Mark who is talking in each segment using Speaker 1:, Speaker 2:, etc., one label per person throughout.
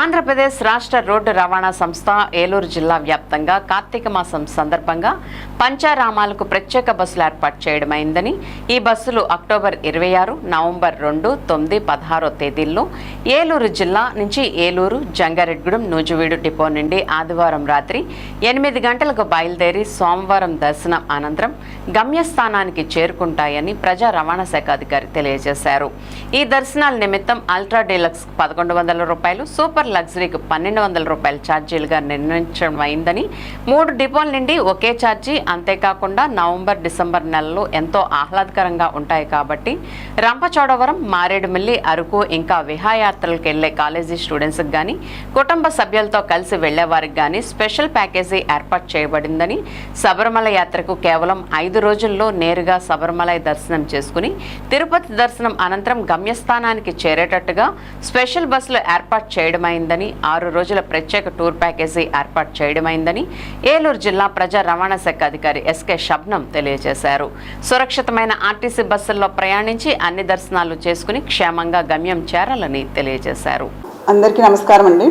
Speaker 1: ఆంధ్రప్రదేశ్ రాష్ట్ర రోడ్డు రవాణా సంస్థ ఏలూరు జిల్లా వ్యాప్తంగా కార్తీక మాసం సందర్భంగా పంచారామాలకు ప్రత్యేక బస్సులు ఏర్పాటు చేయడమైందని ఈ బస్సులు అక్టోబర్ ఇరవై ఆరు నవంబర్ రెండు తొమ్మిది పదహారో తేదీల్లో ఏలూరు జిల్లా నుంచి ఏలూరు జంగారెడ్గూడెం నూజివీడు డిపో నుండి ఆదివారం రాత్రి ఎనిమిది గంటలకు బయలుదేరి సోమవారం దర్శనం అనంతరం గమ్యస్థానానికి చేరుకుంటాయని ప్రజా రవాణా శాఖ అధికారి తెలియజేశారు. ఈ దర్శనాల నిమిత్తం అల్ట్రా డీలక్స్ పదకొండు వందల రూపాయలు సూపర్ లగ్జరీకి పన్నెండు వందల రూపాయల ఛార్జీలుగా నిర్ణయించడం అయిందని. మూడు డిపోల నుండి ఒకే ఛార్జీ అంతేకాకుండా నవంబర్ డిసెంబర్ నెలలో ఎంతో ఆహ్లాదకరంగా ఉంటాయి కాబట్టి. రంపచోడవరం మారేడుమిల్లి అరకు ఇంకా విహాయాత్రలకు వెళ్ళే కాలేజీ స్టూడెంట్స్కి కానీ కుటుంబ సభ్యులతో కలిసి వెళ్ళేవారికి కానీ స్పెషల్ ప్యాకేజీ ఏర్పాటు చేయబడిందని. శబరిమల యాత్రకు కేవలం ఐదు రోజుల్లో నేరుగా శబరిమల దర్శనం చేసుకుని తిరుపతి దర్శనం అనంతరం గమ్యస్థానానికి చేరేటట్టుగా స్పెషల్ బస్సులు ఏర్పాటు చేయడం చేయడమైందని ఆరు రోజుల ప్రత్యేక టూర్ ప్యాకేజీ ఏర్పాటు చేయడమైందని ఏలూరు జిల్లా ప్రజా రవాణా శాఖ అధికారి ఎస్కే షబ్నం తెలియజేశారు. సురక్షితమైన ఆర్టీసీ బస్సుల్లో ప్రయాణించి అన్ని దర్శనాలు చేసుకుని క్షేమంగా గమ్యం చేరాలని తెలియజేశారు.
Speaker 2: అందరికీ నమస్కారం అండి.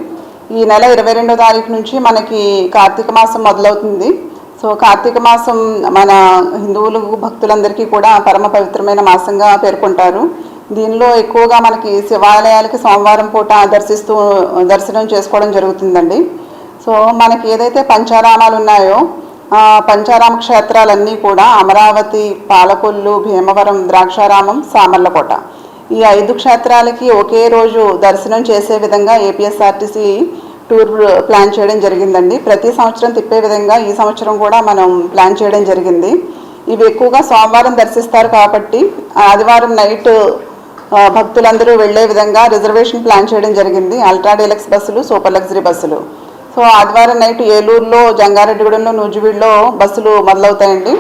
Speaker 2: ఈ నెల ఇరవై రెండో తారీఖు నుంచి మనకి కార్తీక మాసం మొదలవుతుంది. సో కార్తీక మాసం మన హిందువులు భక్తులందరికీ కూడా పరమ పవిత్రమైన మాసంగా పేర్కొంటారు. దీనిలో ఎక్కువగా మనకి శివాలయాలకి సోమవారం పూట దర్శిస్తూ దర్శనం చేసుకోవడం జరుగుతుందండి. సో మనకి ఏదైతే పంచారామాలు ఉన్నాయో పంచారామ క్షేత్రాలన్నీ కూడా అమరావతి పాలకొల్లు భీమవరం ద్రాక్షారామం సామర్లకోట. ఈ ఐదు క్షేత్రాలకి ఒకే రోజు దర్శనం చేసే విధంగా ఏపీఎస్ఆర్టీసీ టూర్ ప్లాన్ చేయడం జరిగిందండి. ప్రతి సంవత్సరం తిప్పే విధంగా ఈ సంవత్సరం కూడా మనం ప్లాన్ చేయడం జరిగింది. ఇవి ఎక్కువగా సోమవారం దర్శిస్తారు కాబట్టి ఆదివారం నైట్ భక్తులందరూ వెళ్ళే విధంగా రిజర్వేషన్ ప్లాన్ చేయడం జరిగింది. అల్ట్రా డీలక్స్ బస్సులు సూపర్ లగ్జరీ బస్సులు. సో ఆదివారం నైట్ ఏలూరులో జంగారెడ్డిగూడెంలో నూజివీడులో బస్సులు మొదలవుతాయండి.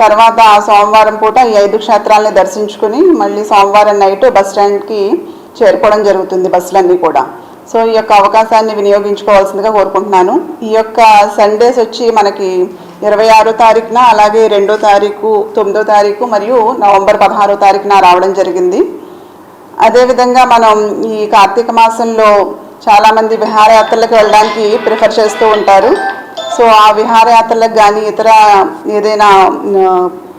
Speaker 2: తర్వాత సోమవారం పూట ఈ ఐదు క్షేత్రాలని దర్శించుకుని మళ్ళీ సోమవారం నైట్ బస్ స్టాండ్కి చేరుకోవడం జరుగుతుంది బస్సులన్నీ కూడా. సో ఈ యొక్క అవకాశాన్ని వినియోగించుకోవాల్సిందిగా కోరుకుంటున్నాను. ఈ యొక్క సండేస్ వచ్చి మనకి ఇరవై ఆరో తారీఖున అలాగే రెండో తారీఖు తొమ్మిదో తారీఖు మరియు నవంబర్ పదహారో తారీఖున రావడం జరిగింది. అదేవిధంగా మనం ఈ కార్తీక మాసంలో చాలామంది విహారయాత్రలకు వెళ్ళడానికి ప్రిఫర్ చేస్తూ ఉంటారు. సో ఆ విహారయాత్రలకు కానీ ఇతర ఏదైనా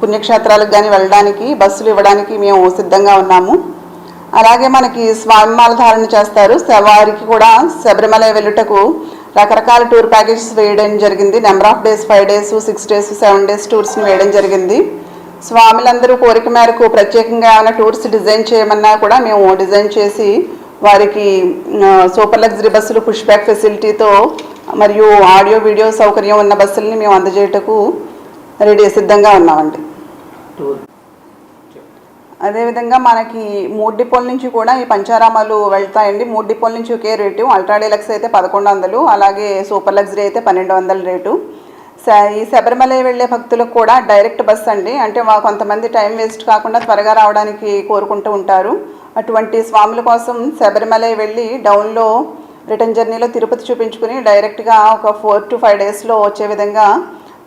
Speaker 2: పుణ్యక్షేత్రాలకు కానీ వెళ్ళడానికి బస్సులు ఇవ్వడానికి మేము సిద్ధంగా ఉన్నాము. అలాగే మనకి స్వామిమాల ధారణ చేస్తారు. వారికి కూడా శబరిమల వెళ్ళుటకు రకరకాల టూర్ ప్యాకేజెస్ వేయడం జరిగింది. Number of days five days six days seven days టూర్స్ని వేయడం జరిగింది. స్వాములందరూ కోరిక మేరకు ప్రత్యేకంగా ఏమైనా టూర్స్ డిజైన్ చేయమన్నా కూడా మేము డిజైన్ చేసి వారికి సూపర్ లగ్జరీ బస్సులు పుష్ బ్యాక్ ఫెసిలిటీతో మరియు ఆడియో వీడియో సౌకర్యం ఉన్న బస్సుల్ని మేము అందజేయటకు రెడీ సిద్ధంగా ఉన్నామండి. అదేవిధంగా మనకి మూడు డిపోల నుంచి కూడా ఈ పంచారామాలు వెళ్తాయండి. మూడు డిపోల నుంచి ఒకే రేటు. అల్ట్రా డీలక్స్ అయితే పదకొండు వందలు అలాగే సూపర్ లగ్జరీ అయితే పన్నెండు వందల రేటు. ఈ శబరిమల వెళ్ళే భక్తులకు కూడా డైరెక్ట్ బస్ అండి. అంటే మా కొంతమంది టైం వేస్ట్ కాకుండా త్వరగా రావడానికి కోరుకుంటూ ఉంటారు. అటువంటి స్వాముల కోసం శబరిమల వెళ్ళి డౌన్లో రిటర్న్ జర్నీలో తిరుపతి చూపించుకుని డైరెక్ట్గా ఒక ఫోర్ టు ఫైవ్ డేస్లో వచ్చే విధంగా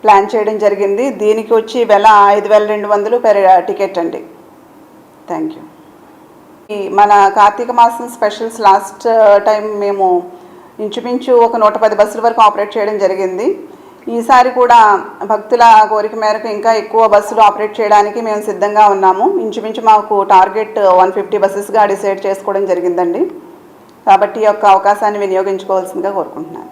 Speaker 2: ప్లాన్ చేయడం జరిగింది. దీనికి వచ్చి వెల ఐదు వేల రెండు వందలు పెర్ టికెట్ అండి. Thank you. ఈ మన కార్తీక మాసం స్పెషల్స్ లాస్ట్ టైం మేము ఇంచుమించు ఒక నూట పది బస్సుల వరకు ఆపరేట్ చేయడం జరిగింది. ఈసారి కూడా భక్తుల కోరిక మేరకు ఇంకా ఎక్కువ బస్సులు ఆపరేట్ చేయడానికి మేము సిద్ధంగా ఉన్నాము. ఇంచుమించు మాకు టార్గెట్ వన్ ఫిఫ్టీ బస్సెస్గా డిసైడ్ చేసుకోవడం జరిగిందండి. కాబట్టి ఈ యొక్క అవకాశాన్ని వినియోగించుకోవాల్సిందిగా కోరుకుంటున్నాను.